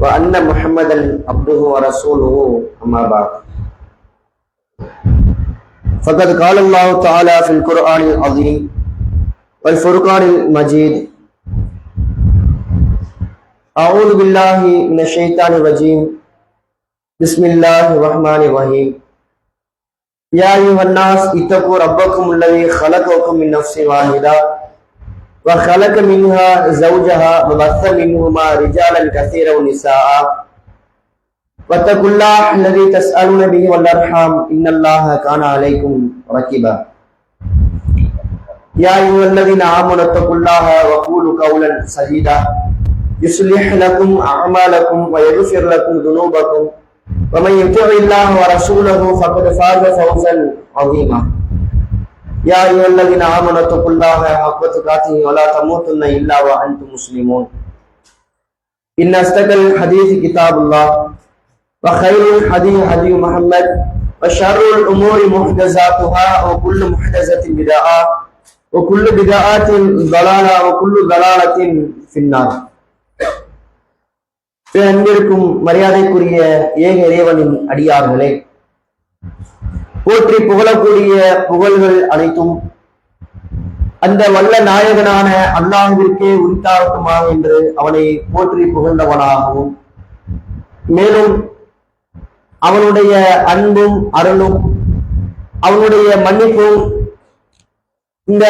وأن محمدا عبده ورسوله أما بعد. فقد قال الله تعالى في القرآن العظيم والفرقان المجيد أعوذ بالله من الشيطان الرجيم. بسم الله الرحمن الرحيم. يا أيها الناس اتقوا ربكم الذي خلقكم من نفس واحدة وخلق منها زوجها وبث منهما رجالا كثيرا ونساء. واتقوا الله الذي تسألون به والأرحام. إن الله كان عليكم رقيبا يا أيها الذين آمنوا اتقوا الله وقولوا قولا سديدا. يصلح لكم أعمالكم ويغفر لكم ذنوبكم. ومن يطع الله ورسوله فقد فاز فوزا عظيما. يا أيها الذين آمنوا اتقوا الله حق تقاته ولا تموتن إلا وأنتم مسلمون إن أصدق الحديث كتاب الله وخير الحديث هدي محمد وشر الأمور محدثاتها وكل محدثة بدعة وكل بدعة ضلالة وكل ضلالة في النار அன்பிற்கும் மரியாதைக்குரிய ஏக இறைவனின் அடியார்களே போற்றி புகழக்கூடிய புகழ்கள் அனைத்தும். அந்த வல்ல நாயகனான அல்லாஹிற்கே உரித்தாகட்டுமா என்று அவனை போற்றி புகழ்ந்தவனாகவும் மேலும் அவனுடைய அன்பும் அருளும் அவனுடைய மன்னிப்பும் இந்த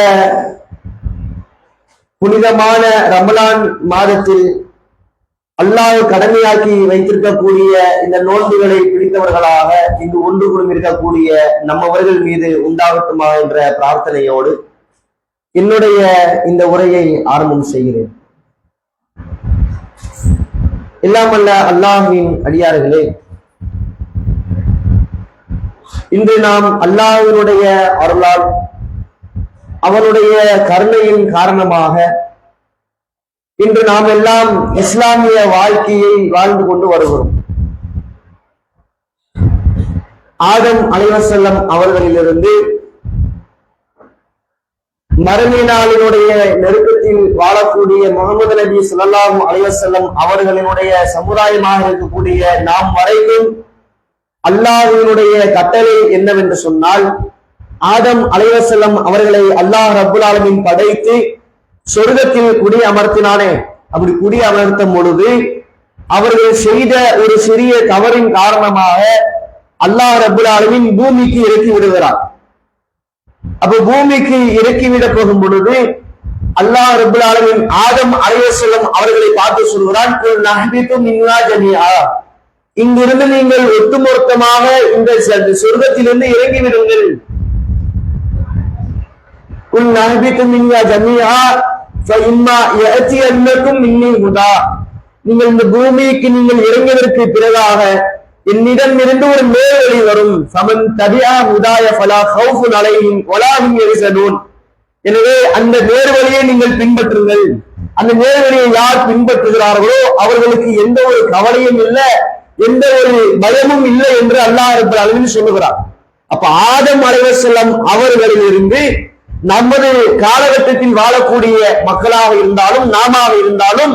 புனிதமான ரமலான் மாதத்தில் அல்லாஹ் கடமையாக்கி வைத்திருக்கக்கூடிய இந்த நோன்புகளை பிடித்தவர்களாக இங்கு ஒன்று குழும் இருக்கக்கூடிய நம்மவர்கள் மீது உண்டாகட்டுமா என்ற பிரார்த்தனையோடு என்னுடைய இந்த உரையை ஆரம்பம் செய்கிறேன். இல்லாமல்ல அல்லாஹின் அடியார்களே இன்று நாம் அல்லாஹினுடைய அருளால் அவனுடைய கருணையின் காரணமாக இன்று நாம் எல்லாம் இஸ்லாமிய வாழ்க்கையை வாழ்ந்து கொண்டு வருகிறோம். ஆதம் அலைவசல்லம் அவர்களிலிருந்து மறுமை நாளினுடைய நெருக்கத்தில் வாழக்கூடிய முகமது நபி சுல்லாஹூ அலைவசல்லம் அவர்களினுடைய சமுதாயமாக இருக்கக்கூடிய நாம் வரைக்கும் அல்லாஹினுடைய கட்டளை என்னவென்று சொன்னால் ஆதம் அலைவசல்லம் அவர்களை அல்லாஹ் ரபுல் ஆலமின் படைத்து சொர்க்கத்தில் குடி அமர்த்தினானே. அப்படி குடி அமர்த்தும் பொழுது அவர்கள் செய்த ஒரு சிறிய தவறின் காரணமாக அல்லாஹ் ரபுல் ஆலமின் பூமிக்கு இறக்கி விடுகிறார். அப்ப பூமிக்கு இறக்கிவிட போகும் பொழுது அல்லாஹ் ரபுல் ஆலமின் ஆதம் அலைய செல்லும் அவர்களை பார்த்து சொல்கிறான் இங்கிருந்து நீங்கள் ஒட்டுமொத்தமாக இந்த சொர்க்கத்திலிருந்து இறங்கி விடுங்கள். உன் நம்பிக்கும் மின்யா ஜமியா நீங்கள் இந்த பூமிக்கு நீங்கள் இறங்கியதற்கு பிறகாக என்னிடம் இருந்து ஒரு மேல்வழி வரும். சமன் தபியா உதாய பலா ஒலாகும் எரிசனூன் எனவே அந்த நேர்வழியை நீங்கள் பின்பற்றுங்கள். அந்த நேர்வழியை யார் பின்பற்றுகிறார்களோ அவர்களுக்கு எந்த ஒரு கவலையும் இல்லை எந்த ஒரு பயமும் இல்லை என்று அல்லாஹ் அளவில் சொல்லுகிறார். அப்ப ஆதம் அலைவர் செல்லம் அவர்களிலிருந்து நமது காலகட்டத்தில் வாழக்கூடிய மக்களாக இருந்தாலும் நாமாக இருந்தாலும்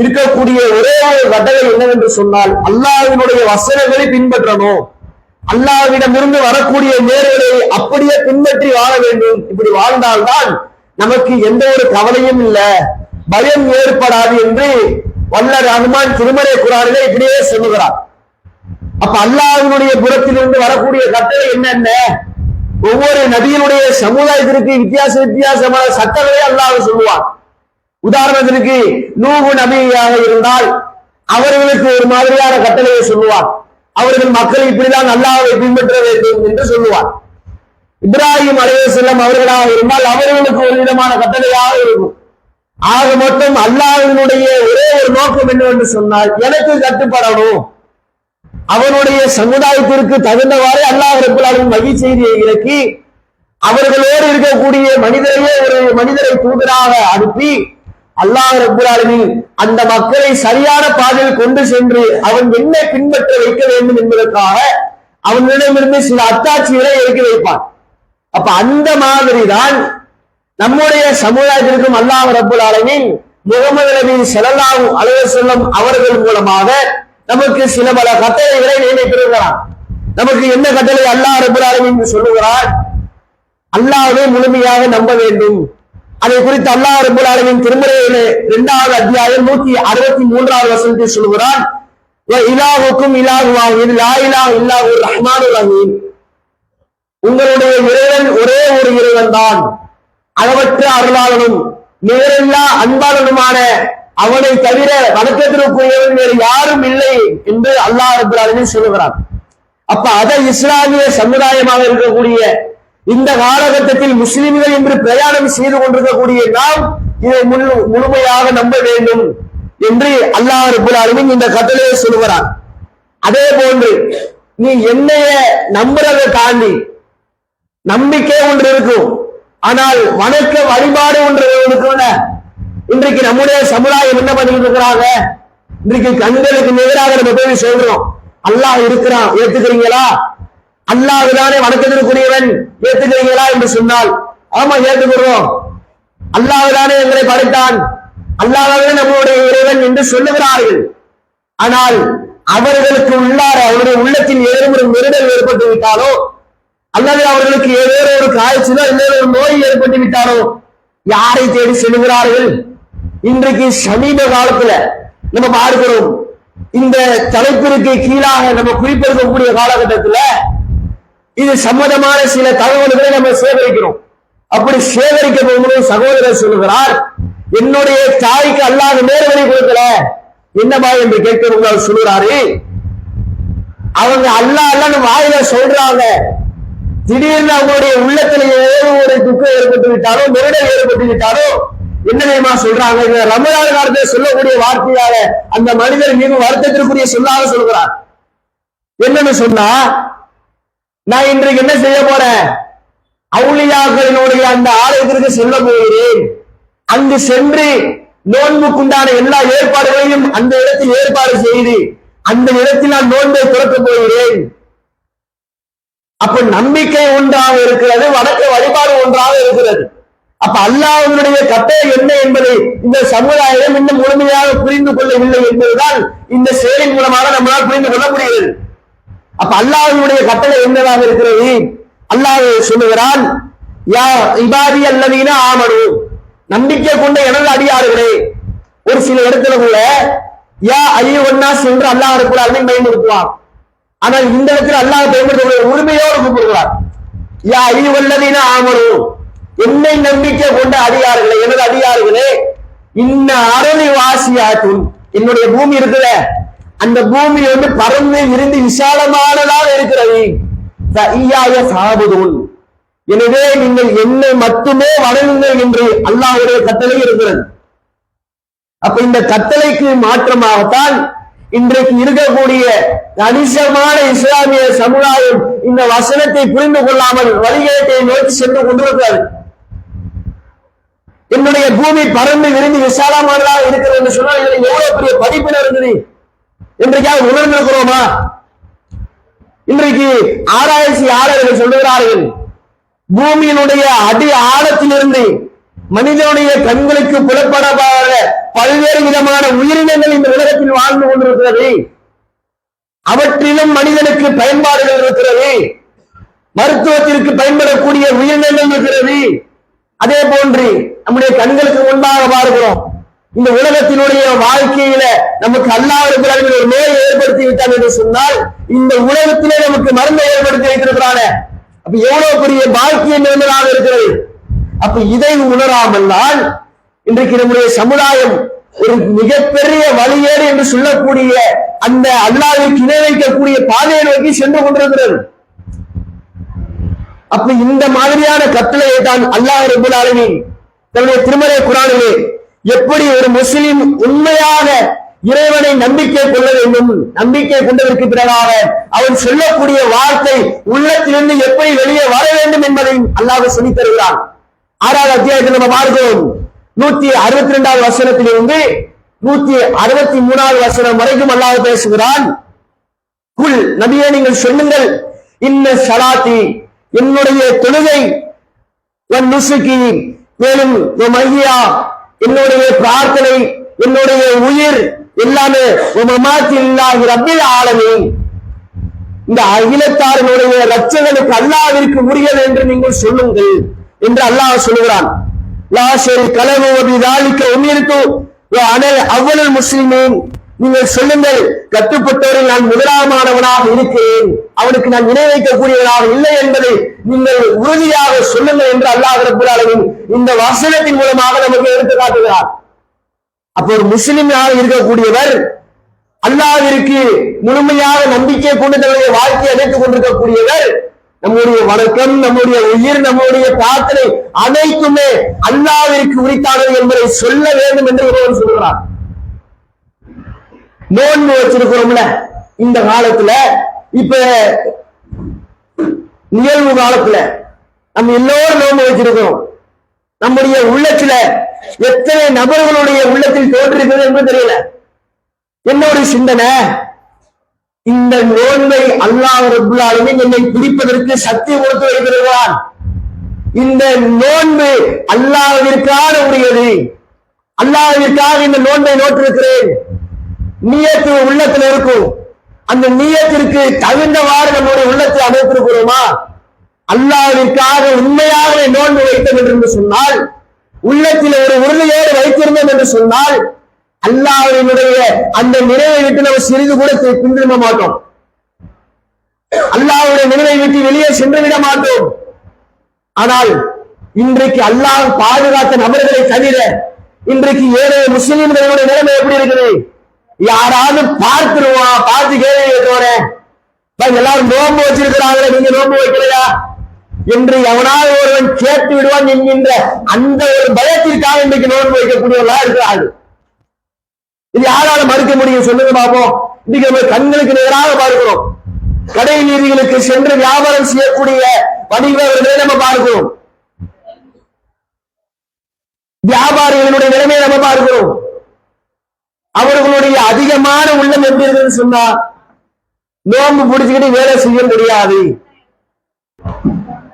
இருக்கக்கூடிய ஒரே ஒரு கட்டளை என்னவென்று சொன்னால் அல்லாவினுடைய வசனங்களை பின்பற்றணும். அல்லாவிடமிருந்து வரக்கூடிய நேர்களை அப்படியே பின்பற்றி வாழ வேண்டும். இப்படி வாழ்ந்தால்தான் நமக்கு எந்த ஒரு கவலையும் இல்லை. பயம் ஏற்படாது என்று வல்லர் அனுமான் திருமலை குரானிலே இப்படியே சொல்லுகிறார். அப்ப அல்லாவினுடைய புறத்திலிருந்து வரக்கூடிய கட்டளை என்னென்ன? ஒவ்வொரு நபியினுடைய சமுதாயத்திற்கு வித்தியாச வித்தியாசமான சட்டங்களை அல்லாத சொல்லுவான். உதாரணத்திற்கு நூகு நபியாக இருந்தால் அவர்களுக்கு ஒரு மாதிரியான கட்டளையை சொல்லுவான். அவர்கள் மக்கள் இப்படிதான் அல்லாவை பின்பற்ற வேண்டும் என்று சொல்லுவார் இப்ராஹிம் அலைய செல்லம் அவர்களாக இருந்தால் அவர்களுக்கு ஒரு விதமான கட்டளையாக இருக்கும். ஆக மொத்தம் அல்லாஹினுடைய ஒரே ஒரு நோக்கம் நோக்கம் என்னவென்று சொன்னால் எனக்கு கட்டுப்படணும். அவனுடைய சமுதாயத்திற்கு தகுந்தவாறு அல்லாஹ் ரபுல்லாலும் வகி செய்தியை இறக்கி அவர்களோடு இருக்கக்கூடிய மனிதரையே ஒரு மனிதரை தூதராக அனுப்பி அல்லாஹ் ரபுல்லாலுமே அந்த மக்களை சரியான பாதையில் கொண்டு சென்று அவன் என்ன பின்பற்ற வைக்க வேண்டும் என்பதற்காக அவனிடமிருந்து சில அத்தாட்சிகளை இறக்கி வைப்பான். அப்ப அந்த மாதிரி தான் நம்முடைய சமுதாயத்திற்கும் அல்லாஹ் ரபுல் ஆலமின் முகமது நபி ஸல்லல்லாஹு அலைஹி அவர்கள் மூலமாக நமக்கு சில பல கட்டளைகளை நியமித்திருக்கிறான் நமக்கு என்ன கட்டளை அல்லாஹ் ரபுல் என்று சொல்லுகிறான் அல்லாவே முழுமையாக நம்ப வேண்டும். அதை குறித்து அல்லாஹ் ரபுல் ஆலமின் திருமறையிலே இரண்டாவது அத்தியாயம் நூத்தி அறுபத்தி மூன்றாவது வசனத்தில் சொல்லுகிறார். இலாவுக்கும் இலாஹுக்கும் இலாஹு வாஹித் லா இலாஹ இல்லாஹு ரஹ்மானுர் ரஹீம். உங்களுடைய இறைவன் ஒரே ஒரு இறைவன் தான் அளவற்ற அருளாளனும் நிகரில்லா அன்பாளனுமான அவனை தவிர வணக்கத்திற்குரியவன் வேறு யாரும் இல்லை என்று அல்லாஹ் ரபுல் சொல்லுகிறான். அப்ப அதை இஸ்லாமிய சமுதாயமாக இருக்கக்கூடிய இந்த காலகட்டத்தில் முஸ்லிம்கள் என்று பிரயாணம் செய்து கொண்டிருக்கக்கூடிய நாம் இதை முழு முழுமையாக நம்ப வேண்டும் என்று அல்லாஹ் ரபுல் இந்த கட்டளையை சொல்லுகிறான். அதே போன்று நீ என்னைய நம்புறதை தாண்டி நம்பிக்கை ஒன்று இருக்கும். ஆனால் வணக்க வழிபாடு ஒன்று இருக்கும்ல இன்றைக்கு நம்முடைய சமுதாயம் என்ன பண்ணிட்டு இருக்கிறாங்க? இன்றைக்கு கண்களுக்கு நிகராக நம்ம போய் சொல்றோம் அல்லாஹ் இருக்கிறான். ஏத்துக்கிறீங்களா? அல்லாஹுதானே வணக்கத்திற்குரியவன். ஏத்துக்கிறீங்களா என்று சொன்னால் ஆமா ஏத்துக்கிறோம். அல்லாஹ் தானே எங்களை படைத்தான். அல்லாஹ்வே நம்மளுடைய இறைவன் என்று சொல்லுகிறார்கள். ஆனால் அவர்களுக்கு உள்ளார அவருடைய உள்ளத்தில் ஏதும் ஒரு நெருடல் ஏற்பட்டு விட்டாலோ அல்லது அவர்களுக்கு ஏதோ ஒரு காய்ச்சலோ இல்லை ஒரு நோய் ஏற்பட்டு விட்டாலோ யாரை தேடி செல்கிறார்கள் இன்றைக்கு சமீப காலத்துல நம்ம பார்க்கிறோம். இந்த தலைப்பிற்கு கீழாக நம்ம குறிப்பிடக்கூடிய காலகட்டத்துல இது சம்மதமான சில தகவல்களை நம்ம சேகரிக்கிறோம். அப்படி சேகரிக்க போகும்போது சகோதரர் சொல்லுகிறார் என்னுடைய தாய்க்கு அல்லாத நேர்வழி கொடுக்கல. என்னமா என்று கேட்கிறவங்க அவர் சொல்லுறாரு அவங்க அல்லா அல்லான்னு வாயில சொல்றாங்க. திடீர்னு அவங்களுடைய உள்ளத்துல ஏதோ ஒரு துக்கம் ஏற்பட்டு விட்டாலும் நெருடல் ஏற்பட்டு விட்டாலும் என்ன தெரியுமா சொல்றாங்க? இந்த ரமலான் காலத்தில் சொல்லக்கூடிய வார்த்தையால அந்த மனிதர் மீது வருத்தத்திற்குரிய சொல்லாக சொல்கிறார். என்னன்னு சொன்னா நான் இன்றைக்கு என்ன செய்ய போறேன்? அவுளியாக்களினுடைய அந்த ஆலயத்திற்கு செல்ல போகிறேன். அங்கு சென்று நோன்புக்குண்டான எல்லா ஏற்பாடுகளையும் அந்த இடத்தில் ஏற்பாடு செய்து அந்த இடத்தில் நான் நோன்பை துறக்க போகிறேன். அப்ப நம்பிக்கை ஒன்றாக இருக்கிறது வணக்க வழிபாடு ஒன்றாக இருக்கிறது. அப்ப அல்லாஹனுடைய கட்டளை என்ன என்பதை இந்த சமுதாயம் இன்னும் முழுமையாக புரிந்து கொள்ளவில்லை என்பதுதான் இந்த செயலின் மூலமாக நம்மளால் புரிந்து கொள்ள முடிகிறது அப்ப அல்லாஹனுடைய கட்டளை என்னதாக இருக்கிறது? அல்லாஹ் சொல்லுகிறான் யா இபாதி அல்லவீன ஆமனு. நம்பிக்கை கொண்ட எனது அடியாறுகளே ஒரு சில இடத்துல கூட யா ஐயோ ஒன்னாஸ் என்று அல்லாஹ் இருக்கிறார்கள் பயன்படுத்துவான். ஆனால் இந்த இடத்தில் அல்லாஹ் பயன்படுத்தக்கூடிய உரிமையோடு கூப்பிடுகிறார். யா ஐயோ அல்லவீன ஆமனு. என்னை நம்பிக்கை கொண்ட அடியார்களே எனது அடியார்களே இன்ன அரணி வாசியாற்றும் என்னுடைய பூமி இருக்குல்ல அந்த பூமி வந்து பறந்து விரிந்து விசாலமானதாக இருக்கிறது. ஃபஇய்யாய சாபுதுன். எனவே நீங்கள் என்னை மட்டுமே வணங்குங்கள் என்று அல்லாஹுடைய கட்டளை இருக்கிறது. அப்ப இந்த கட்டளைக்கு மாற்றமாகத்தான் இன்றைக்கு இருக்கக்கூடிய கணிசமான இஸ்லாமிய சமுதாயம் இந்த வசனத்தை புரிந்து கொள்ளாமல் வழிகேட்டை நோக்கி சென்று கொண்டிருக்கிறது. என்னுடைய பூமி பறந்து விரிந்து விசாலமானதாக இருக்கிறது என்று சொன்னால் இதில் எவ்வளவு பெரிய படிப்பின இருந்தது? இன்றைக்காக உணர்ந்திருக்கிறோமா? இன்றைக்கு ஆராய்ச்சியாளர்கள் சொல்லுகிறார்கள் பூமியினுடைய அடி ஆழத்திலிருந்து மனிதனுடைய கண்களுக்கு புலப்படாத பல்வேறு விதமான உயிரினங்கள் இந்த உலகத்தில் வாழ்ந்து கொண்டிருக்கிறது. அவற்றிலும் மனிதனுக்கு பயன்பாடுகள் இருக்கிறது. மருத்துவத்திற்கு பயன்படக்கூடிய உயிரினங்கள் இருக்கிறது. அதே போன்று நம்முடைய கண்களுக்கு முன்பாக பார்க்கிறோம். இந்த உலகத்தினுடைய வாழ்க்கையில நமக்கு அல்லாவிற்கு ஒரு நோயை ஏற்படுத்தி விட்டான் என்று சொன்னால் இந்த உலகத்திலே நமக்கு மருந்தை ஏற்படுத்தி வைத்திருக்கிறான. அப்ப எவ்வளவு பெரிய பாக்கியம் இருந்ததாக இருக்கிறது? அப்ப இதை உணராமல் தான் இன்றைக்கு நம்முடைய சமுதாயம் ஒரு மிகப்பெரிய வழியேறு என்று சொல்லக்கூடிய அந்த அல்லாவிற்கு இணை வைக்கக்கூடிய பாதையை நோக்கி சென்று கொண்டிருக்கிறது. அப்ப இந்த மாதிரியான கட்டளையை தான் அல்லாஹ் ரபுல் ஆலமீன் தன்னுடைய திருமலை குரானிலே எப்படி ஒரு முஸ்லிம் உண்மையாக இறைவனை நம்பிக்கை கொள்ள வேண்டும் நம்பிக்கை கொண்டதற்கு பிறகாக அவன் சொல்லக்கூடிய வார்த்தை உள்ளத்திலிருந்து எப்படி வெளியே வர வேண்டும் என்பதையும் அல்லாஹ் சொல்லித் தருகிறான். ஆறாவது அத்தியாயத்தில் நம்ம பார்க்கிறோம். நூத்தி அறுபத்தி இரண்டாவது வசனத்திலிருந்து நூத்தி அறுபத்தி மூணாவது வசனம் வரைக்கும் அல்லாஹ் பேசுகிறான். குல் நபியே நீங்கள் சொல்லுங்கள். இன்ன சலாத்தி என்னுடைய தொழுகை என் நுசுகி மேலும் என் மையா என்னுடைய பிரார்த்தனை என்னுடைய உயிர் எல்லாமே உமமாத்தி இல்லாஹி ரப்பில் ஆலமே இந்த அகிலத்தாரனுடைய லட்சங்களுக்கு அல்லாவிற்கு உரியது என்று நீங்கள் சொல்லுங்கள் என்று அல்லாஹ் சொல்லுகிறான். லா ஷரி கலவு தாலிக்க உன்னிருக்கு அனல் அவ்வளவு முஸ்லிமீன். நீங்கள் சொல்லுங்கள் கட்டுப்பட்டவரில் நான் முதலாமானவனாக இருக்கிறேன் அவனுக்கு நான் இணை வைக்கக்கூடியவனாக இல்லை என்பதை நீங்கள் உறுதியாக சொல்லுங்கள் என்று அல்லாஹ் ரபுல்லாலும் இந்த வசனத்தின் மூலமாக நமக்கு எடுத்து காட்டுகிறார். அப்போ ஒரு முஸ்லிமாக இருக்கக்கூடியவர் அல்லாவிற்கு முழுமையாக நம்பிக்கை கொண்டு தன்னுடைய வாழ்க்கையை அழைத்துக் கொண்டிருக்கக்கூடியவர் நம்முடைய வணக்கம் நம்முடைய உயிர் நம்முடைய பிரார்த்தனை அனைத்துமே அல்லாவிற்கு உரித்தானது என்பதை சொல்ல வேண்டும் என்று ஒருவர் சொல்கிறார். நோன்பு வச்சிருக்கிறோம்ல இந்த காலத்துல இப்ப நிகழ்வு காலத்துல நம்ம எல்லோரும் நோன்பு வச்சிருக்கிறோம். நம்முடைய உள்ளத்துல எத்தனை நபர்களுடைய உள்ளத்தில் தோன்றிருக்கிறது என்று தெரியல. என்னுடைய சிந்தனை? இந்த நோன்பை அல்லாஹ் ரபுல்லாலுமே என்னை பிடிப்பதற்கு சக்தி கொடுத்து வைத்திருக்கிறான் இந்த நோன்பு அல்லாஹ்விற்கான உரியது. அல்லாஹிற்காக இந்த நோன்பை நோட்டிருக்கிறேன் நீயத்து உள்ளத்தில் இருக்கும். அந்த நீயத்திற்கு தகுந்தவாறு நம்முடைய உள்ளத்தை அமைத்திருக்கிறோமா? அல்லாவிற்காக உண்மையாகவே நோன்பு வைத்தோம் என்று சொன்னால் உள்ளத்தில் ஒரு உறுதியோடு வைத்திருந்தோம் என்று சொன்னால் அல்லாவினுடைய அந்த நினைவை விட்டு நம்ம சிறிது கூட பின்திரும்ப மாட்டோம். அல்லாவுடைய நினைவை விட்டு வெளியே சென்று விட மாட்டோம். ஆனால் இன்றைக்கு அல்லாஹ் பாதுகாத்த நபர்களை தவிர இன்றைக்கு ஏழை முஸ்லிம்களுடைய நிலைமை எப்படி இருக்கிறது? யாராவது பார்த்துருவா பார்த்து கேள்வி எல்லாரும் நோன்பு வச்சிருக்கிறாங்களே நீங்க நோன்பு வைக்கலையா? என்று எவனாவது ஒருவன் கேட்டு விடுவான் என்கின்ற அந்த ஒரு பயத்திற்காக இன்றைக்கு நோன்பு வைக்கக்கூடியவர்களா இருக்கிறார்கள். இது யாரால மறுக்க முடியும்? சொல்லுங்க பார்ப்போம் இன்னைக்கு நம்ம கண்களுக்கு நேராக பார்க்கிறோம். கடை நீதிகளுக்கு சென்று வியாபாரம் செய்யக்கூடிய வணிகர்களை நம்ம பார்க்கிறோம். வியாபாரிகளுடைய நிலைமையை நம்ம பார்க்கிறோம். அவர்களுடைய அதிகமான உள்ளம் எப்படி இருக்குன்னு சொன்னா நோம்பு பிடிச்சுக்கிட்டு வேலை செய்ய முடியாது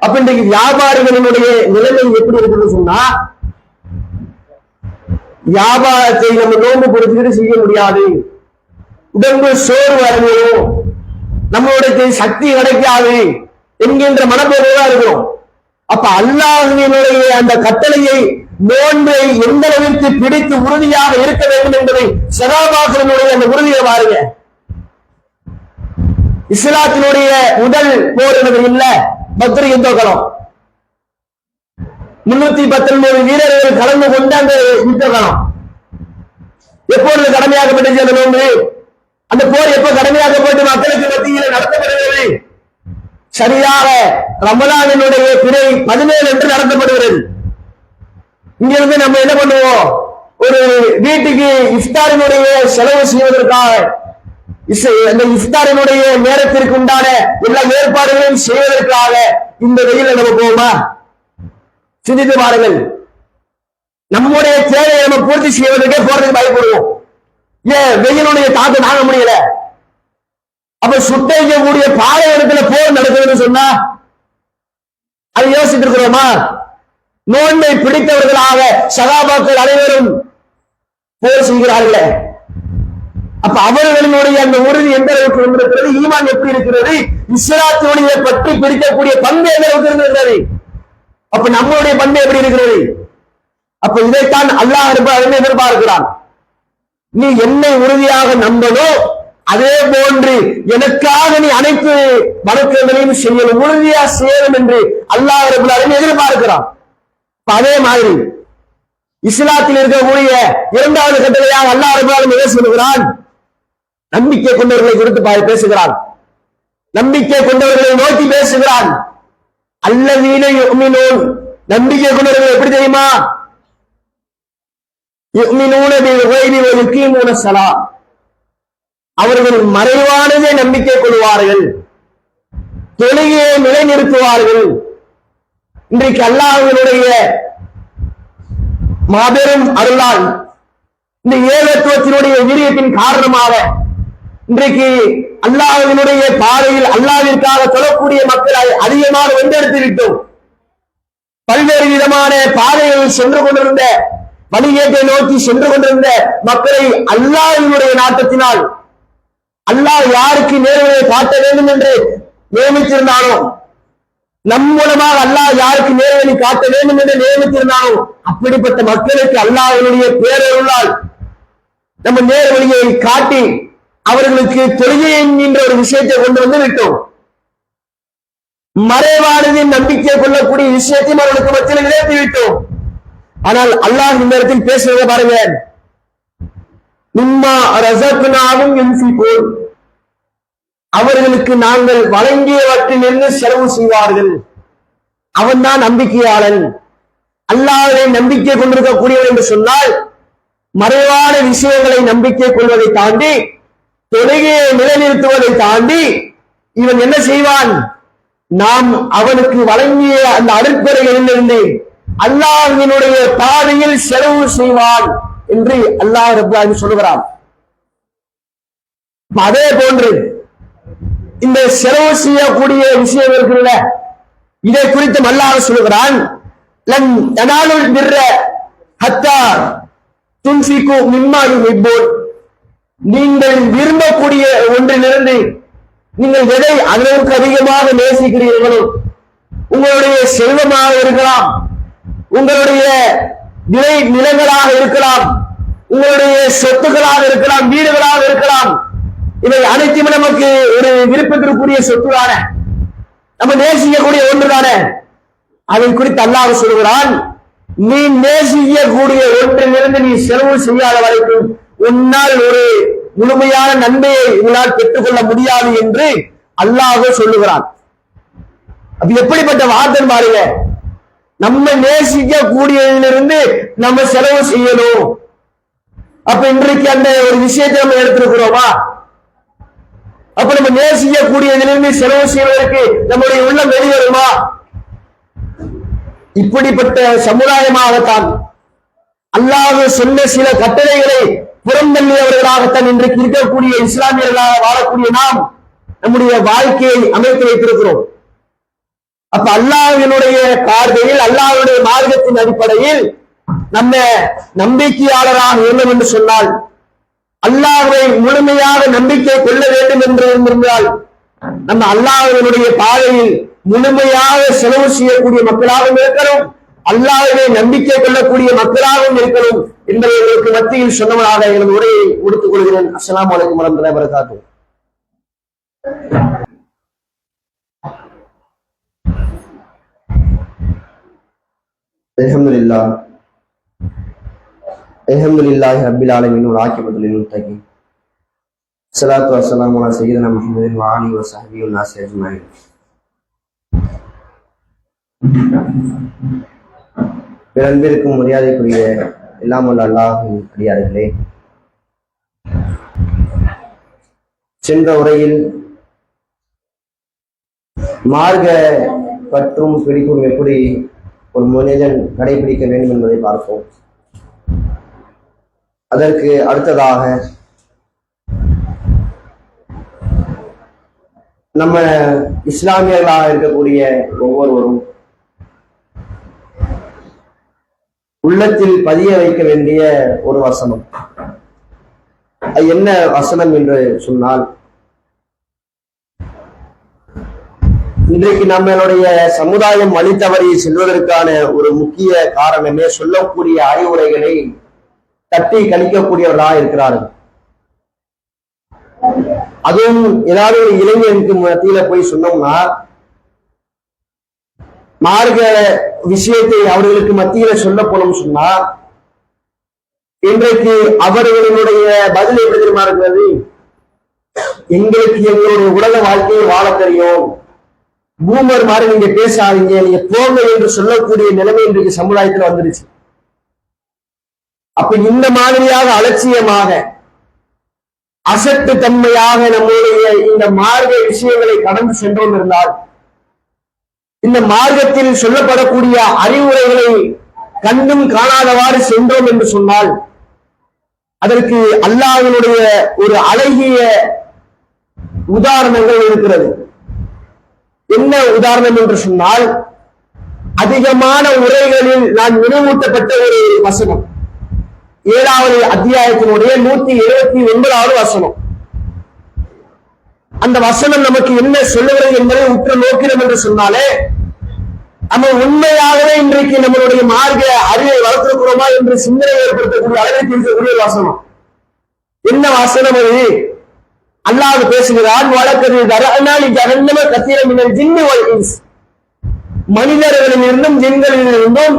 அப்ப இன்றைக்கு வியாபாரிகளினுடைய நிலைமை எப்படி இருக்குன்னு சொன்னா வியாபாரத்தை நம்ம நோன்பு பிடிச்சுக்கிட்டு செய்ய முடியாது. உடம்பு சோர்வு வரணும் நம்மளுடைய சக்தி கிடைக்காது என்கின்ற மனப்போதான் இருக்கும் அப்ப அல்லாஹினுடைய அந்த கட்டளையை நோன்பை எந்த அளவிற்கு பிடித்து உறுதியாக இருக்க வேண்டும் என்பதை சதாபாசனுடைய அந்த உறுதியை பாருங்க. இஸ்லாத்தினுடைய முதல் போர் என்பது இல்ல பத்ரி யுத்த களம் முன்னூத்தி பத்தொன்பது வீரர்கள் கலந்து கொண்ட அந்த யுத்த களம் எப்பொழுது கடமையாக்கப்பட்டுச்சு அந்த நோன்பு? அந்த போர் எப்ப கடமையாகப்பட்டு மக்களுக்கு மத்தியில் நடத்தப்படுகிறது? சரியாக ரமலானினுடைய பிறை பதினேழு என்று நடத்தப்படுகிறது. இங்கிருந்து நம்ம என்ன பண்ணுவோம்? ஒரு வீட்டுக்கு இஃப்தாரினுடைய செலவு செய்வதற்காக இஸ்- அந்த இஃப்தாரினுடைய நேரத்திற்கு உண்டான எல்லா ஏற்பாடுகளையும் செய்வதற்காக இந்த வெயில நம்ம போவோமா? சிந்தித்து பாருங்கள். நம்முடைய தேவையை நம்ம பூர்த்தி செய்வதற்கே போறதுக்கு பயப்படுவோம். ஏன்? வெயிலுடைய தாக்கம் தாங்க முடியல. அப்ப சுட்டரிக்கக்கூடிய பாலைவனத்துல போர் நடக்குதுன்னு சொன்னா அதை யோசித்து இருக்கிறோமா? நோன்பை பிடித்தவர்களாக சகாபாக்கள் அனைவரும் போர் செய்கிறார்களே. அப்ப அவர்களினுடைய அந்த உறுதி எந்த அளவுக்கு இருந்திருக்கிறது? ஈமான் எப்படி இருக்கிறது? இஸ்லாத்தினுடைய பற்றி பிடிக்கக்கூடிய பண்பு எந்த அளவுக்கு இருந்திருக்கிறது? அப்ப நம்மளுடைய பண்பு எப்படி இருக்கிறது? அப்ப இதைத்தான் அல்லாஹ் இருப்பார் எதிர்பார்க்கிறான். நீ என்னை உறுதியாக நம்பதோ அதே போன்று எனக்காக நீ அனைத்து வணக்கங்களையும் செய்யணும் உறுதியா செய்யணும் என்று அல்லாஹ் ரபுல் எதிர்பார்க்கிறான். அதே மாதிரி இஸ்லாத்தில் இருக்கக்கூடிய இரண்டாவது கட்டளையாக அல்லாஹ் ரபுல் ஆலமீன் சொல்லுகிறான்? நம்பிக்கை கொண்டவர்களை குறித்து பேசுகிறான். நம்பிக்கை கொண்டவர்களை நோக்கி பேசுகிறான். அல்லதீன யுமினூன். நம்பிக்கை கொண்டவர்கள் எப்படி தெரியுமா? அவர்கள் மறைவானதை நம்பிக்கை கொள்வார்கள். தொழுகையை நிலைநிறுத்துவார்கள். இன்றைக்கு அல்லாஹனுடைய மாபெரும் அருளால் இந்த ஏகத்துவத்தினுடைய வீரியத்தின் காரணமாக இன்றைக்கு அல்லாஹினுடைய பாதையில் அல்லாவிற்காக சொல்லக்கூடிய மக்களை அதிகமாக வென்றெடுத்து விட்டோம். பல்வேறு விதமான பாதைகளில் சென்று கொண்டிருந்த வழிகேட்டை நோக்கி சென்று கொண்டிருந்த மக்களை அல்லாஹினுடைய நாட்டத்தினால் அல்லாஹ் யாருக்கு நேர்வழியை காட்ட வேண்டும் என்று நியமித்திருந்தாலும் நம் மூலமாக அல்லாஹ் யாருக்கு நேர்வழி காட்ட வேண்டும் என்று நியமித்திருந்தாலும் அப்படிப்பட்ட மக்களுக்கு அல்லாஹனுடைய பேரருளால் நம்ம நேர்வழியை காட்டி அவர்களுக்கு தொழுகை என்கின்ற ஒரு விஷயத்தை கொண்டு வந்து விட்டோம். மறைவானது நம்பிக்கை கொள்ளக்கூடிய விஷயத்தையும் அவர்களுக்கு மத்தியில் நினைத்து விட்டோம். ஆனால் அல்லாஹ் இந்த இடத்தில் பேசுவதை பாருங்க நிம்மா ரசக்னாவும் யுன்ஃபிகூன் அவர்களுக்கு நாங்கள் வழங்கியவற்றிலிருந்து செலவு செய்வார்கள்? அவன்தான் நம்பிக்கையாளன். அல்லாஹ்வை நம்பிக்கை கொண்டிருக்கக்கூடியவன் என்று சொன்னால் மறைவான விஷயங்களை நம்பிக்கை கொள்வதை தாண்டி தொழுகையை நிலைநிறுத்துவதை தாண்டி இவன் என்ன செய்வான்? நாம் அவனுக்கு வழங்கிய அந்த அருட்பறைகளிலிருந்து அல்லாஹினுடைய பாதையில் செலவு செய்வான் என்று அல்லாஹ் ரബ്ബான் சொல்லுகிறான். அதே போன்று இந்த செலவு செய்யக்கூடிய விஷயம் இருக்குல்ல? இதை குறித்து மல்லாக சொல்லுகிறான் லன் நீங்கள் விரும்பக்கூடிய ஒன்றிலிருந்து நீங்கள் எதை அளவுக்கு அதிகமாக நேசிக்கிறீர்களோ உங்களுடைய செல்வமாக இருக்கலாம் உங்களுடைய விலை நிலங்களாக இருக்கலாம் உங்களுடைய சொத்துக்களாக இருக்கலாம் வீடுகளாக இருக்கலாம் இவை அனைத்தும் நமக்கு ஒரு விருப்பத்திற்குரிய சொத்து தானே நம்ம நேசிக்கக்கூடிய ஒன்று தானே அதை குறித்து அல்லாஹ் சொல்கிறான் நீ நேசிக்கக்கூடிய ஒன்றிலிருந்து நீ செலவு செய்யாத வரைக்கும் உன்னால் ஒரு முழுமையான நன்மையை உன்னால் பெற்றுக்கொள்ள முடியாது என்று அல்லாஹ் சொல்லுகிறான். அது எப்படிப்பட்ட வார்த்தை பாருங்க. நம்ம நேசிக்க கூடியதிலிருந்து நம்ம செலவு செய்யணும். அப்ப இன்றைக்கு அந்த ஒரு விஷயத்தை நம்ம எடுத்திருக்கிறோமா? அப்ப நம்ம நேசிக்க கூடியதிலிருந்து செலவு செய்வதற்கு நம்முடைய உள்ளம் வெளிவருமா இப்படிப்பட்ட சமுதாயமாகத்தான் அல்லாஹ் சொன்ன சில கட்டளைகளை புறந்தள்ளியவர்களாகத்தான் இன்றைக்கு இருக்கக்கூடிய இஸ்லாமியர்களாக வாழக்கூடிய நாம் நம்முடைய வாழ்க்கையை அமைத்து வைத்திருக்கிறோம். அப்ப அல்லாஹினுடைய பார்வையில் அல்லாஹ்வுடைய மார்க்கத்தின் அடிப்படையில் நம்ம நம்பிக்கையாளராக வேண்டும் என்று சொன்னால் அல்லாஹ்வை முழுமையாக நம்பிக்கை கொள்ள வேண்டும் என்று இருந்தால் நம்ம அல்லாஹ்வினுடைய பாதையில் முழுமையாக செலவு செய்யக்கூடிய மக்களாகவும் இருக்கணும் அல்லாஹ்வை நம்பிக்கை கொள்ளக்கூடிய மக்களாகவும் இருக்கணும் என்பதை உங்களுக்கு மத்தியில் சொன்னவனாக எனது உரையை முடித்துக் கொள்கிறேன் அஸ்ஸலாமு அலைக்கும் வரமத்துல்லாஹி வரகாத்து الحمد لله அலமதுல்லாஹி ரபில் ஆலமின் ஒரு ஆக்கிபத்தில் முத்தகி சலாத்து வசலாம் அலா முகமதின் வாணி ஒரு சஹபி பிறந்திருக்கும் மரியாதைக்குரிய இல்லாமல் அல்லாஹின் அடியார்களே சென்ற உரையில் மார்க பற்றும் பிடிக்கும் எப்படி ஒரு மனிதன் கடைபிடிக்க வேண்டும் என்பதை பார்ப்போம். அதற்கு அடுத்ததாக நம்ம இஸ்லாமியர்களாக இருக்கக்கூடிய ஒவ்வொருவரும் உள்ளத்தில் பதிய வைக்க வேண்டிய ஒரு வசனம். அது என்ன வசனம் என்று சொன்னால் இன்றைக்கு நம்மளுடைய சமுதாயம் வழி தவறி செல்வதற்கான ஒரு முக்கிய காரணமே சொல்லக்கூடிய அறிவுரைகளை தட்டி கழிக்கக்கூடியவர்களாக இருக்கிறார்கள். அதுவும் ஏதாவது ஒரு இளைஞருக்கு மத்தியில போய் சொன்னோம்னா மார்க விஷயத்தை அவர்களுக்கு மத்தியில சொல்ல போனோம் சொன்னா இன்றைக்கு அவர்களுடைய பதில் எப்படி தெரியுமா இருக்கிறது? எங்களுக்கு எங்களுடைய உலக வாழ்க்கையை வாழ தெரியும். பூமர் மாதிரி நீங்க பேசாதீங்க நீங்க போங்க என்று சொல்லக்கூடிய நிலைமை இன்றைக்கு சமுதாயத்துல வந்துருச்சு. அப்ப இந்த மாதிரியாக அலட்சியமாக அசட்டு தன்மையாக நம்முடைய இந்த மார்க்க விஷயங்களை கடந்து சென்றோம் இருந்தால் இந்த மார்க்கத்தில் சொல்லப்படக்கூடிய அறிவுரைகளை கண்டும் காணாதவாறு சென்றோம் என்று சொன்னால் அதற்கு அல்லாஹனுடைய ஒரு அழகிய உதாரணங்கள் இருக்கிறது. என்ன உதாரணம் என்று சொன்னால் அதிகமான உரைகளில் நான் நினைவூட்டப்பட்ட ஒரு வசனம். ஏழாவது அத்தியாயத்தினுடைய நூத்தி எழுபத்தி ஒன்பதாவது வசனம். அந்த வசனம் நமக்கு என்ன சொல்லுகிறது என்பதை உற்று நோக்கிறோம் என்று சொன்னாலே நம்ம உண்மையாகவே இன்றைக்கு நம்மளுடைய மார்க்க அறிவை வளர்த்திருக்கிறோமா என்று சிந்தனை ஏற்படுத்தக்கூடிய அளவிற்கு இருக்கக்கூடிய வசனம். என்ன வசனம் அது? அல்லாஹ் பேசுகிறான் வழக்கது தரனால் ஜகன்னம கத்திரம் மின்னல் ஜின்னு வல் இன்ஸ். மனிதர்களிலிருந்தும் ஜின்களிலிருந்தும்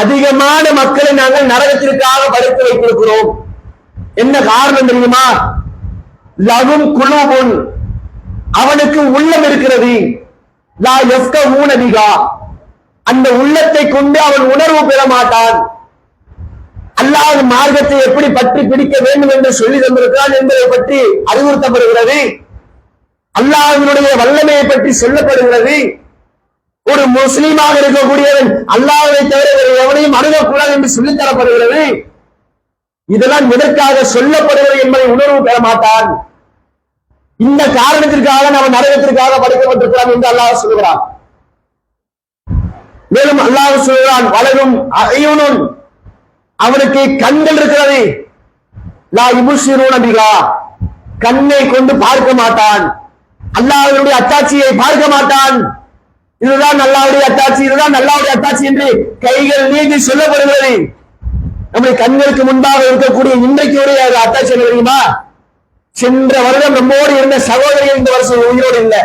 அதிகமான மக்களை நாங்கள் நரகத்திற்காக படைத்து வைத்திருக்கிறோம். என்ன காரணம் தெரியுமா? லகும் குழுவும் அவனுக்கு உள்ளம் இருக்கிறது. லா எஸ்க ஊனதிகா அந்த உள்ளத்தை கொண்டு அவன் உணர்வு பெற மாட்டான். அல்லாஹ் மார்க்கத்தை எப்படி பற்றி பிடிக்க வேண்டும் என்று சொல்லி தந்திருக்கிறான் என்பதை பற்றி அறிவுறுத்தப்படுகிறது. அல்லாஹினுடைய வல்லமையை பற்றி சொல்லப்படுகிறது. ஒரு முஸ்லீமாக இருக்கக்கூடியவன் அல்லாவை தவிர எவனையும் அணுகக்கூடாது என்று சொல்லித் தரப்படுகிறது இதெல்லாம் எதற்காக சொல்லப்படுகிறது என்பதை உணர்வு பெற மாட்டான். இந்த காரணத்திற்காக நாம் நரகத்திற்காக படைக்கப்பட்டிருக்கிறோம் என்று அல்லாஹ் சொல்கிறான் மேலும் அல்லாஹ் சொல்கிறான் வளரும் அயுனுன் அவனுக்கு கண்கள் இருக்கிறது. லா இபுசிரூன பிகா கண்ணை கொண்டு பார்க்க மாட்டான். அல்லாஹனுடைய அத்தாட்சியை பார்க்க மாட்டான். இதுதான் நல்லாவுடைய அத்தாட்சி இதுதான் நல்லாவுடைய அத்தாட்சி என்று கைகள் நீங்கி சொல்லப்படுகிறது. நம்முடைய கண்களுக்கு முன்பாக இருக்கக்கூடிய இன்றைக்கு உடைய அத்தாட்சி என்ன தெரியுமா? சென்ற வருடம் நம்மோடு இருந்த சகோதரிகள் இந்த வருஷம் உயிரோடு இல்லை.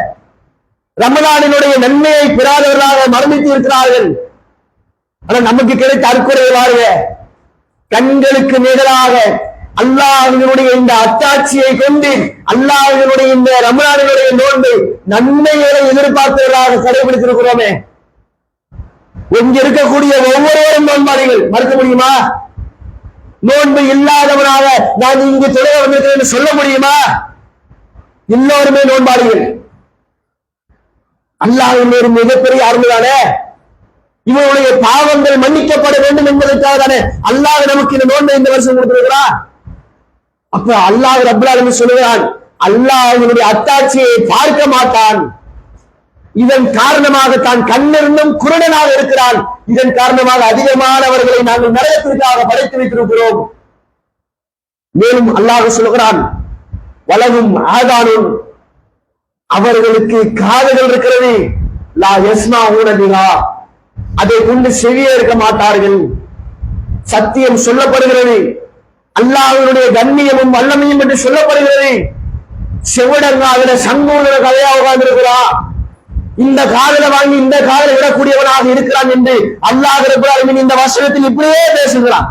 ரமதானினுடைய நன்மையை பெறாதவர்களாக மரணித்து இருக்கிறார்கள். ஆனா நமக்கு கிடைத்த அற்குறை வாழ்க கண்களுக்கு நிகழாக அல்லாஹினுடைய இந்த அத்தாட்சியை கொண்டு அல்லாஹினுடைய இந்த ரமணானுடைய நோன்பை நன்மைகளை எதிர்பார்த்தவர்களாக கடைபிடித்திருக்கிறோமே. இங்க இருக்கக்கூடிய ஒவ்வொருவரும் நோன்பாளிகள் மறுக்க முடியுமா? நோன்பு இல்லாதவனாக நான் இங்கு தொடர வந்திருக்கிறேன் என்று சொல்ல முடியுமா? எல்லோருமே நோன்பாளிகள் அல்லாஹின் ஒரு மிகப்பெரிய அருள்தானே? இவருடைய பாவங்கள் மன்னிக்கப்பட வேண்டும் என்பதற்காக தானே அல்லாஹ் நமக்கு இந்த நோன்பை இந்த வருஷம் கொடுத்திருக்கிறான். அப்ப அல்லாஹ் ரബ്ബுல் சொல்லுகிறான் அல்லாஹ் அவங்களுடைய அத்தாட்சியை பார்க்க மாட்டான். இதன் காரணமாக தான் கண்ணிருந்தும் குருடனாக இருக்கிறான். இதன் காரணமாக அதிகமானவர்களை நாங்கள் நரகத்திற்காக படைத்து வைத்திருக்கிறோம். மேலும் அல்லாஹ் சொல்லுகிறான் வலகும் ஆதானும் அவர்களுக்கு காதுகள் இருக்கிறது. லா எஸ்மா ஊனதிகா அதை கொண்டு செவிய இருக்க மாட்டார்கள். சத்தியம் சொல்லப்படுகிறது. அல்லாஹனுடைய கண்ணியமும் வல்லமையும் என்று சொல்லப்படுகிறது. செவிடங்க அதுல கதையா உட்கார்ந்திருக்கிறா. இந்த காதல வாங்கி இந்த காதல விடக்கூடியவனாக இருக்கிறான் என்று அல்லாஹ் இருக்கிறார் இந்த வசனத்தில் இப்படியே பேசுகிறான்.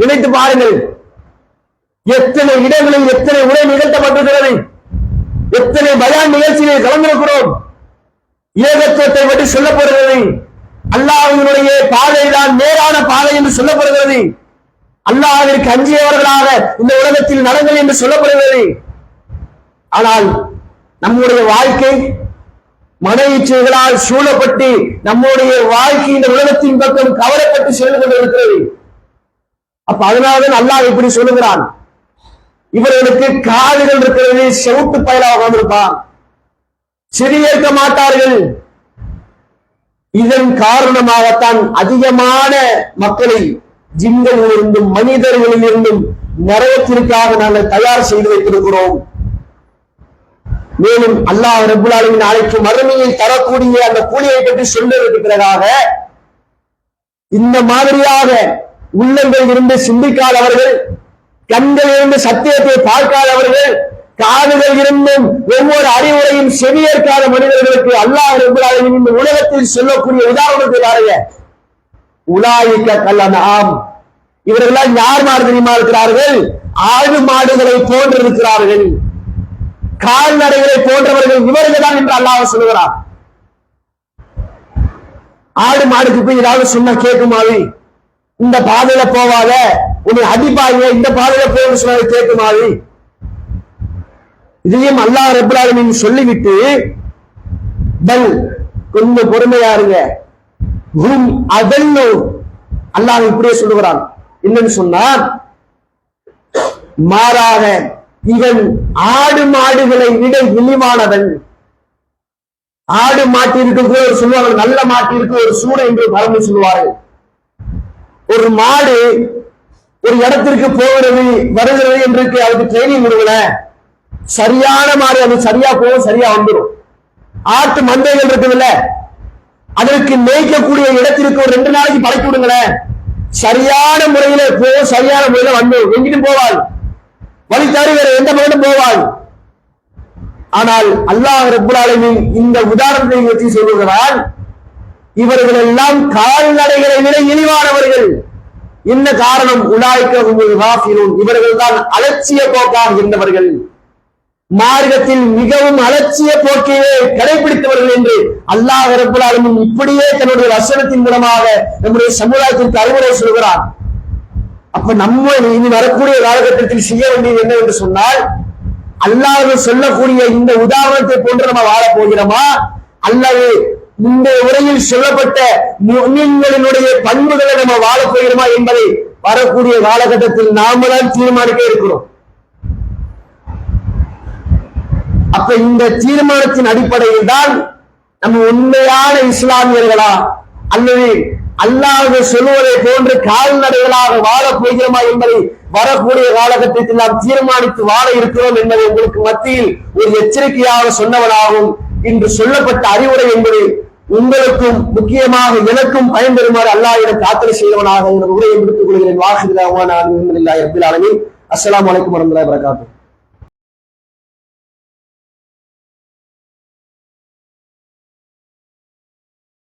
நினைத்து பாருங்கள். எத்தனை இடங்களில் எத்தனை உரை நிகழ்த்தப்பட்டிருக்கிறது. எத்தனை பயான் நிகழ்ச்சியில் கலந்திருக்கிறோம். ஏகத்துவத்தை பற்றி சொல்லப்படுகிறது. அல்லாஹினுடைய பாதை தான் நேரான பாதை என்று சொல்லப்படுகிறது. அல்லாவிற்கு அஞ்சியவர்களாக இந்த உலகத்தில் நடங்கள் என்று சொல்லப்படுகிறது. ஆனால் நம்முடைய வாழ்க்கை மன இச்சைகளால் சூழப்பட்டு நம்முடைய வாழ்க்கை இந்த உலகத்தின் பக்கம் கவரப்பட்டு சென்று கொண்டிருக்கிறது. அப்ப அதனால்தான் அல்லாஹ் இப்படி சொல்லுகிறான். இவர்களுக்கு காதுகள் இருக்கிறது செவுட்டு பயலாக வந்திருப்பான் செவியேற்க மாட்டார்கள். இதன் காரணமாகத்தான் அதிகமான மக்களை ஜிம்களிலிருந்தும் மனிதர்களிலிருந்தும் மனிதர்களில் இருந்தும் நரகத்திற்காக நாங்கள் தயார் செய்து வைத்திருக்கிறோம். மேலும் அல்லாஹ் ரபுல்லாலின் ஆலமின் நாளைக்கு மறுமையில் தரக்கூடிய அந்த கூலியை பற்றி சொல்வதற்கு பிறகாக இந்த மாதிரியாக உள்ளங்கள் இருந்து சிந்திக்காதவர்கள் கண்கள் இருந்து சத்தியத்தை பார்க்காதவர்கள் காதுகள் இருந்தும் ஒவ்வொரு அறிவுரையும் செவியேற்காத மனிதர்களுக்கு அல்லாஹ் ரபுல்லாலின் இந்த உலகத்தில் சொல்லக்கூடிய உதாரணத்தை பாருங்க. உலாயிக்க கல்லனாம். இவர்களெல்லாம் யார் மாடு தெரியுமா இருக்கிறார்கள்? ஆடு மாடுகளை போன்று இருக்கிறார்கள் கால்நடைகளை போன்றவர்கள் இவர்கள் தான் என்று அல்லாஹ் சொல்லுகிறார் ஆடு மாடுக்கு போய் ஏதாவது சொன்ன கேட்குமாவி இந்த பாதையில போவாத உன்னை அடிப்பாங்க இந்த பாதையில போகணும்னு சொன்னதை கேட்குமாவி இதையும் அல்லாஹ் ரபுல் சொல்லிவிட்டு பல் கொஞ்சம் பொறுமையா இருங்க. ஹும் அதல்லோ. அல்லாஹ் இப்படியே சொல்லுகிறான். என்னன்னு சொன்னார் மாறாக இவன் ஆடு மாடுகளை விட இழிவானவன். ஆடு மாட்டிற்கு ஒரு சொல்லுவாங்க நல்ல மாட்டிற்கு ஒரு சூடு என்று மரபு சொல்லுவார்கள். ஒரு மாடு ஒரு இடத்திற்கு போகிறது வருகிறது என்று அதுக்கு ட்ரைனிங் கொடுக்கல சரியான மாடு அது சரியா போகும் சரியா வந்துடும் ஆட்டு மந்தைகள் இருக்குதுல்ல அதற்கு மேய்க்கக்கூடிய இடத்திற்கு ஒரு ரெண்டு நாளைக்கு பழக்கி விடுங்களேன். சரியான முறையில போ சரியான முறையில வந்து. எங்கிட்டும் போவாள் வழி தவறி வேற எந்த பக்கம் போவாள் ஆனால் அல்லாஹ் ரப்புல் இந்த உதாரணத்தை வச்சு சொல்லுகிறான் இவர்கள் எல்லாம் கால்நடைகளை விட இழிவானவர்கள். என்ன காரணம் உலாய்க்க இவர்கள் தான் அலட்சிய போக்காக இருந்தவர்கள். மார்க்கத்தில் மிகவும் அலட்சிய போக்கையே கடைபிடித்தவர்கள் என்று அல்லாஹ் ரப்புல் இப்படியே தன்னுடைய வசனத்தின் மூலமாக நம்முடைய சமுதாயத்திற்கு அறிவுரை சொல்கிறார் அப்ப நம்ம இனி வரக்கூடிய காலகட்டத்தில் செய்ய வேண்டியது என்ன என்று சொன்னால் அல்லாஹ் சொல்லக்கூடிய இந்த உதாரணத்தை போன்று நம்ம வாழப் போகிறோமா? அல்லது முந்தைய உரையில் சொல்லப்பட்ட முன்னின்களினுடைய பண்புகளை நம்ம வாழப் போகிறோமா என்பதை வரக்கூடிய காலகட்டத்தில் நாம தான் தீர்மானிக்க இருக்கிறோம். அப்ப இந்த தீர்மானத்தின் அடிப்படையில் தான் நம்ம உண்மையான இஸ்லாமியர்களா அல்லது அல்லாஹ் சொல்லுவதை போன்று கால்நடைகளாக வாழப் போகிறோமா என்பதை வரக்கூடிய காலகட்டத்தில் நாம் தீர்மானித்து வாழ இருக்கிறோம் என்பதை உங்களுக்கு மத்தியில் ஒரு எச்சரிக்கையாக சொன்னவனாகும் இன்று சொல்லப்பட்ட அறிவுரை என்பது உங்களுக்கும் முக்கியமாக எனக்கும் பயன்பெறுமாறு அல்லாஹ் என பிரார்த்தனை செய்தவனாக எனது உரையை முடித்துக் கொள்கிறேன் வாசிதா அஸ்லாம் வலைக்கம் வரமத்துல்லாஹி வரகாத்துஹு